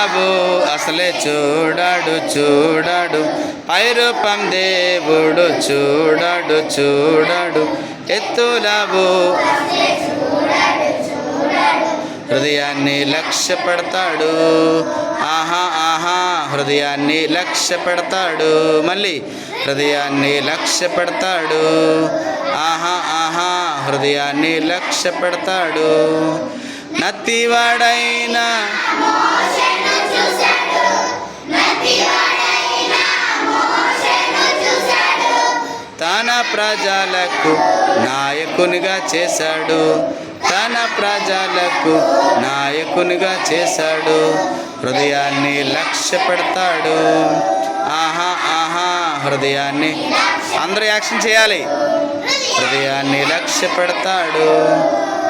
బాబు అసలే చూడాడు చూడాడు. పైరూపం దేవుడు చూడాడు చూడాడు. ఎత్తులవు హృదయాన్ని లక్ష్య పెడతాడు ఆహా ఆహా హృదయాన్ని లక్ష్య పెడతాడు మళ్ళీ హృదయాన్ని లక్ష్య పెడతాడు ఆహా ఆహా హృదయాన్ని లక్ష్య పెడతాడు నత్తివాడైనా తన ప్రజలకు నాయకునిగా చేశాడు. తన ప్రజలకు నాయకునిగా చేశాడు. హృదయాన్ని లక్ష్య పెడతాడు. ఆహా ఆహా హృదయాన్ని అందరూ యాక్షన్ చేయాలి. హృదయాన్ని లక్ష్య పెడతాడు.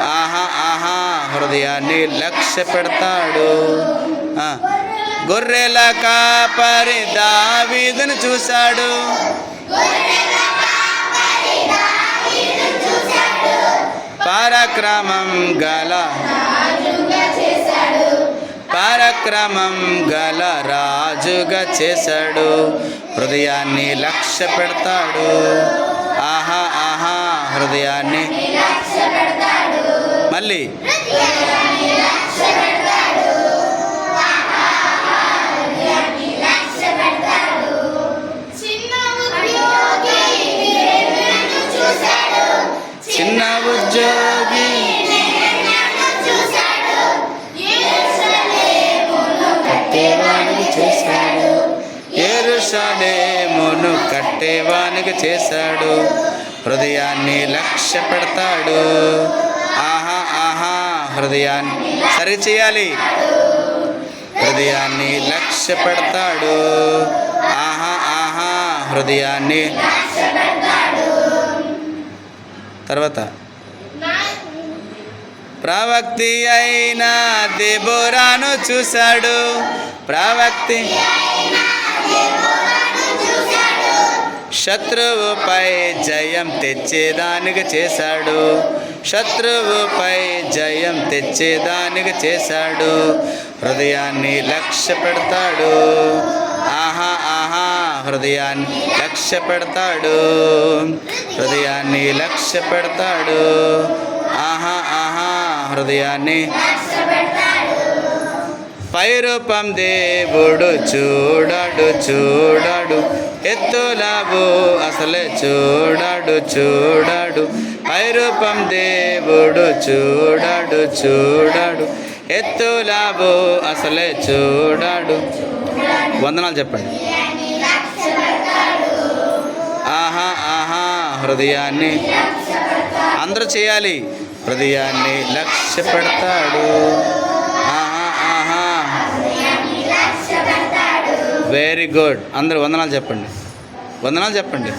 ఆహా ఆహా హృదయాన్ని లక్ష్య పెడతాడు. ఆ, గొర్రెల కాపరి దావీదును చూశాడు. పరక్రమం గల పరక్రమం గల రాజుగా చేశాడు. హృదయాన్ని లక్ష్య పెడతాడు. ఆహా ఆహా హృదయాన్ని. మళ్ళీ. యేరూషలేమును కట్టేవానికి చేశాడు కట్టేవానికి చేశాడు. హృదయాన్ని లక్ష్య పెడతాడు ఆహా ఆహా హృదయాన్ని సరి చేయాలి హృదయాన్ని లక్ష్య పెడతాడు ఆహా ఆహా హృదయాన్ని తర్వాత ప్రవక్తి అయిన దెబోరాను చూశాడు. ప్రవక్తి శత్రువుపై జయం తెచ్చేదానికి చేశాడు. శత్రువుపై జయం తెచ్చేదానికి చేశాడు. హృదయాన్ని లక్ష్య పెడతాడు. ఆహా ఆహా హృదయాన్ని లక్ష్య పెడతాడు. హృదయాన్ని లక్ష్య పెడతాడు. ఆహా ఆహా హృదయాన్ని పైరూపం దేవుడు చూడాడు చూడాడు. ఎత్తులాబు అసలే చూడడు చూడాడు. పైరూపం దేవుడు చూడాడు చూడాడు. ఎత్తులాబు అసలే చూడాడు. వందనాలు చెప్పండి. ఆహా ఆహా హృదయాన్ని అందరూ చేయాలి. హృదయాన్ని లక్ష్య పెడతాడు ఆహా. ఆహా వెరీ గుడ్ అందరూ వందనాలు చెప్పండి. వందనాలు చెప్పండి.